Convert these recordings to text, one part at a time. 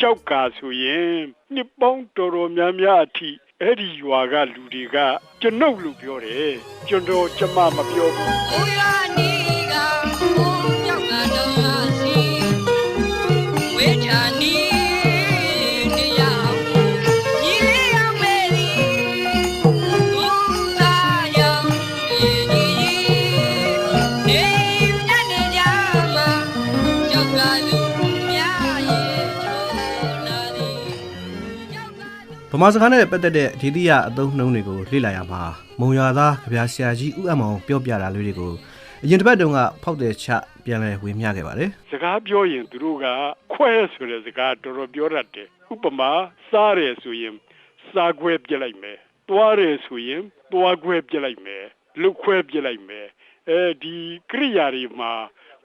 ကြောက်ကဆိုရင်နှစ်ပေါင်းတော်တော်များများအထိအဲ့ဒီရွာကလူတွေကကျွန်ုပ်လို့ပြောတယ်ကျွန်တော်ကျမမပြောဘူးကိုရနီကကိုကြောက်ကတော့ငါစီဝေချာနီနေ မာစကားနဲ့ပတ်သက်တဲ့ဒေသရအသုံးနှုန်းတွေကိုလေ့လာရမှာမုံရွာသားကြပြဆရာကြီးဦးအမောင်ပြောပြတာလေးတွေကိုအရင်တစ်ပတ်တုန်းကဖောက်တဲ့ချပြန်လဲဝေမျှခဲ့ပါတယ်စကားပြောရင်သူတို့ကခွဲဆိုတဲ့စကားတော်တော်ပြောတတ်တယ်ဥပမာစားတယ်ဆိုရင်စားခွဲပြစ်လိုက်မယ်တွားတယ်ဆိုရင်တွားခွဲပြစ်လိုက်မယ်လုတ်ခွဲပြစ်လိုက်မယ်အဲဒီကရိယာတွေမှာ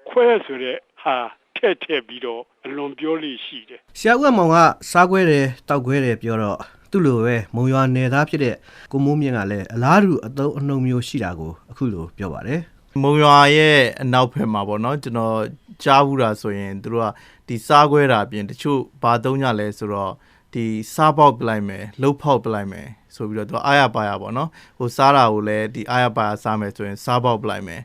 ခွဲဆိုတဲ့ဟာထည့်ထည့်ပြီးတော့အလွန်ပြောလို့ရှိတယ်ဆရာဦးအမောင်ကစားခွဲတယ်တောက်ခွဲတယ်ပြောတော့ သူ့လိုပဲမုံရွာနယ်သားဖြစ်တဲ့ကိုမိုးမြင့်ကလည်းအလားတူအသုံးအနှုံမျိုးရှိတာကိုအခုလိုပြောပါတယ်မုံရွာရဲ့အနောက်ဘက်မှာပေါ့နော်ကျွန်တော်ကြားဘူးတာဆိုရင်သူတို့ကဒီစားခွဲတာအပြင်တချို့ဘာသုံးကြလဲဆိုတော့ဒီစားပေါက်ပလိုက်မယ်လှုပ်ဖောက်ပလိုက်မယ်ဆိုပြီးတော့သူကအားရပါရပေါ့နော်ဟိုစားတာကိုလည်းဒီအားရပါရစားမယ်ဆိုရင်စားပေါက်ပလိုက်မယ်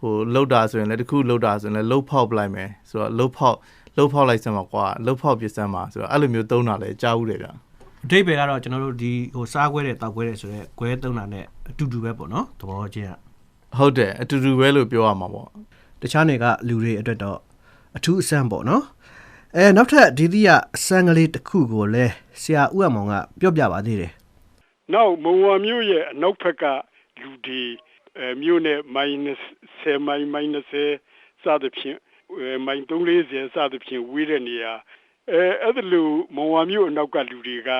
ဟိုလှုပ်တာဆိုရင်လည်းတခုလှုပ်တာဆိုရင်လည်းလှုပ်ဖောက်ပလိုက်မယ်ဆိုတော့လှုပ်ဖောက်လှုပ်ဖောက်လိုက်စမ်းပါကွာလှုပ်ဖောက်ပြစမ်းပါဆိုတော့အဲ့လိုမျိုးသုံးတာလည်းကြားဘူးတယ်ဗျ အတိတ်ပဲကတော့ကျွန်တော်တို့ဒီဟိုစားခွဲတယ်တောက်ခွဲတယ်ဆိုတော့ခွဲသုံးတာနဲ့အတူတူပဲပေါ့နော်သဘောချင်းကဟုတ်တယ်အတူတူပဲလို့ပြောရမှာပေါ့တခြားနယ်ကလူတွေအတွက်တော့အထူးအဆန်းပေါ့နော်အဲနောက်ထပ်ဒီသီးရအဆန်းကလေးတစ်ခုကိုလည်းဆရာဦးအမောင်ကပြောပြပါသေးတယ်နောက်မုံဝါမျိုးရဲ့အနောက်ဘက်ကလူတွေအဲမျိုးနဲ့ minus 10 minus စသဖြင့်အဲမိုင်340စသဖြင့်ဝေးတဲ့နေရာ အဲအဲ့ဒါလိုမုံဝါမျိုးအနောက်ကလူတွေက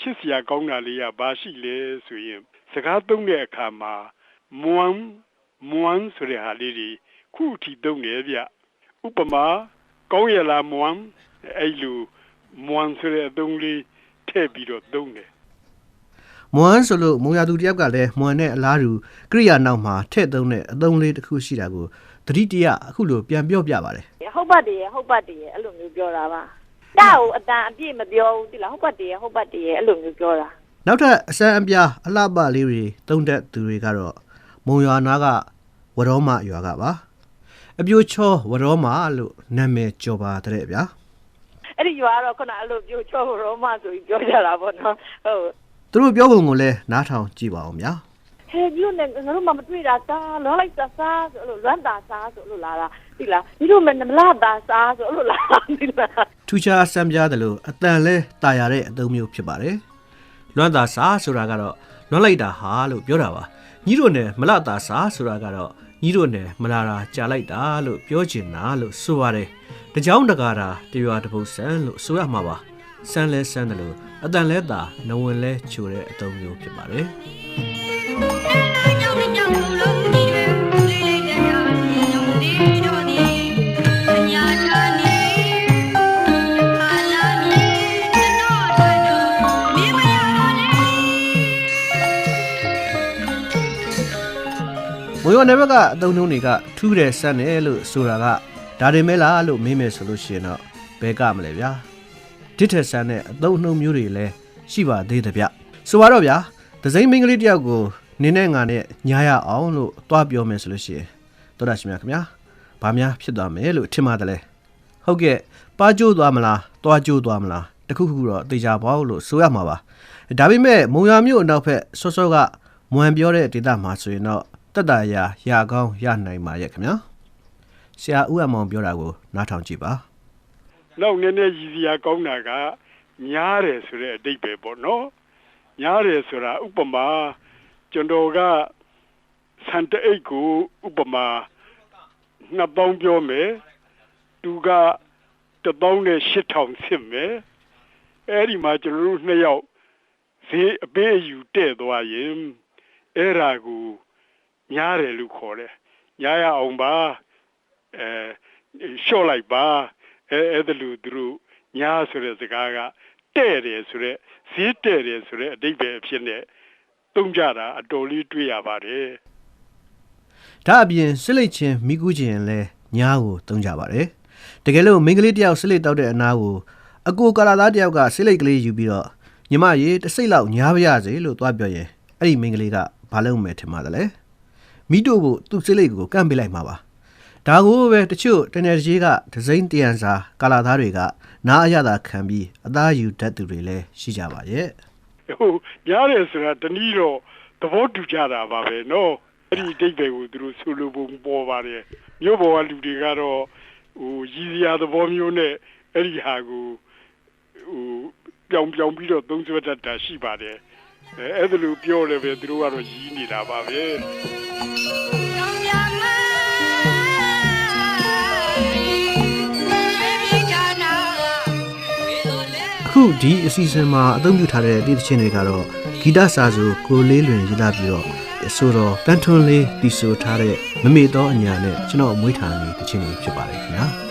ချစ်စရာကောင်းတာလေးကဘာရှိလဲဆိုရင် စကားသုံးတဲ့အခါမှာမွမ်မွမ်ဆိုတဲ့ဟာလေးတွေခုအထိသုံးတယ်ဗျဥပမာကောင်းရလားမွမ်အဲ့လိုမွမ်ဆိုတဲ့အသုံးလေးထည့်ပြီးတော့သုံးတယ်မွမ်ဆိုလို့မုံရသူတယောက်ကလည်းမွမ်နဲ့အလားတူကရိယာနောက်မှာထည့်သုံးတဲ့အသုံးလေးတစ်ခုရှိတာကိုသတိတရအခုလိုပြန်ပြောပြပါတယ်ဟုတ်ပတ်တည်းရဟုတ်ပတ်တည်းရအဲ့လိုမျိုးပြောတာပါ တာကိုအတန်အပြည့်မပြောဘူးတိလားဟုတ်ပတ်တည်းရဟုတ်ပတ်တည်းရအဲ့လိုမျိုးပြောတာနောက်ထပ်အစမ်းအပြားအလှပလေးတွေသုံးတဲ့သူတွေကတော့မုံရွာနာကဝရောမရွာကပါအပြိုချောဝရောမလို့နာမည်ကျော်ပါတဲ့ဗျာအဲ့ဒီရွာကတော့ခုနအဲ့လိုပြောချောရောမဆိုပြီးပြောကြတာပေါ့နော်ဟုတ်သူတို့ပြောပုံကိုလည်းနားထောင်ကြည့်ပါအောင်ဗျာဟဲ့ဒီလိုနဲ့ငါတို့မှမတွေ့တာစားလွမ်းလိုက်တာစားဆိုအဲ့လိုလွမ်းတာစားဆိုအဲ့လိုလာတာ တိလားဒီလိုမမလာတာစားဆိုအဲ့လိုလာတာတိလားထူးခြားဆန်းပြားတယ်လို့အတန်လဲတာယာတဲ့အသုံးမျိုးဖြစ်ပါတယ်လွမ်းတာစားဆိုတာကတော့လွမ်းလိုက်တာဟာလို့ပြောတာပါညီတို့နဲ့မလတာစားဆိုတာကတော့ညီတို့နဲ့မလာတာကြာလိုက်တာလို့ပြောချင်တာလို့ဆိုပါတယ်တကြောင်တကာတာတရွာတစ်ပုတ်ဆန်းလို့ဆိုရမှာပါဆန်းလဲဆန်းတယ်လို့အတန်လဲတာနဝင်လဲချိုတဲ့အသုံးမျိုးဖြစ်ပါတယ် ရနယ်ဘက်ကအသုံးနှုန်းတွေကထူးတယ်ဆန်းတယ်လို့ဆိုတာကဒါတွေမဲလားလို့မေးမယ်ဆိုလို့ရှိရင်တော့ဘယ်ကမလဲဗျာတစ်ထက်ဆန်းတဲ့အသုံးနှုန်းမျိုးတွေလည်းရှိပါသေးတယ်ဗျဆိုပါတော့ဗျာဒဇိမ့်မင်းကလေးတယောက်ကိုနင်းနဲ့ငါနဲ့ညားရအောင်လို့တွားပြောမယ်ဆိုလို့ရှိရင်တော်တာရှင်များခင်ဗျာဘာများဖြစ်သွားမယ်လို့ထင်ပါတယ်လဲဟုတ်ကဲ့ပါကျိုးသွားမလားတွားကျိုးသွားမလားတခုခုတော့တေချာပေါ့လို့ဆိုရမှာပါဒါပေမဲ့မုံရွာမြို့အနောက်ဘက်စောစောကမွန်ပြောတဲ့ဒေသမှာဆိုရင်တော့ တက်တာရာရာကောင်းရနိုင်ပါရဲ့ခင်ဗျာဆရာဦးအမောင်ပြောတာကိုနားထောင်ကြည့်ပါနောက်နည်းနည်းရည်စရာကောင်းတာကညားတယ်ဆိုတဲ့အတိတ်ပဲပေါ့နော်ညားတယ်ဆိုတာဥပမာကျွန်တော်ကစံတအိတ်ကိုဥပမာနှစ်ပေါင်းပြောမယ်သူကတစ်ပေါင်းနဲ့ရှစ်ထောင်စစ်မယ်အဲ့ဒီမှာကျွန်တော်တို့နှစ်ယောက်ဈေးအပေးအယူတဲ့သွားရင်အဲ့ဒါကို ညားတယ်လို့ခေါ်တယ်ညားရအောင်ပါအဲလျှော့လိုက်ပါအဲအဲ့ဒါလို့သူတို့ညားဆိုတဲ့စကားကတဲ့တယ်ဆိုတဲ့ဈေးတဲ့တယ်ဆိုတဲ့အတိတ်ပဲအဖြစ်နဲ့သုံးကြတာအတော်လေးတွေ့ရပါတယ်ဒါအပြင်စစ်လိတ်ချင်းမိကူးချင်းလည်းညားကိုတုံးကြပါတယ်တကယ်လို့မိန်းကလေးတယောက်စစ်လိတ်တောက်တဲ့အနားကိုအကိုကာလာသားတယောက်ကစိတ်လိတ်ကလေးယူပြီးတော့ညီမရေတစ်စိတ်လောက်ညားပါရစေလို့သွားပြောရင်အဲ့ဒီမိန်းကလေးကဘာလုပ်မယ်ထင်ပါသလဲ မိတို့ဖို့သူ့စိတ်လိတ်ကိုကန့်ပေးလိုက်မှာပါဒါကိုပဲတချို့တနေကြီးကဒဇိမ့်တရန်စာကာလာသားတွေကနားအရသာခံပြီးအသားယူတတ်သူတွေလည်းရှိကြပါရဲ့ဟိုများတယ်ဆိုတာတနည်းတော့သဘောတူကြတာပါပဲနော်အဲ့ဒီအတိတ်တွေကိုသူတို့ဆိုလိုပုံပေါ်ပါတယ်မြို့ပေါ်ကလူတွေကတော့ဟိုရည်စရာသဘောမျိုးနဲ့အဲ့ဒီဟာကိုဟိုပြောင်ပြောင်ပြီးတော့သုံးစွဲတတ်တာရှိပါတယ်အဲအဲ့ဒါလိုပြောလည်းပဲသူတို့ကတော့ရည်နေတာပါပဲတောင်မြမဘေဘီ ချာနာဝေတော်လေအခုဒီအစီအစဉ်မှာအသုံးပြုထားတဲ့ဒီသချင်းတွေကတော့ဂီတစာစုကိုလေးလွင်ရေးသားပြီးတော့အဆိုတော်တန်ထွန်းလေးတီဆိုထားတဲ့မမေတော့အညာနဲ့ကျွန်တော်အမွေးထားနေသချင်းတွေဖြစ်ပါတယ်ခင်ဗျာ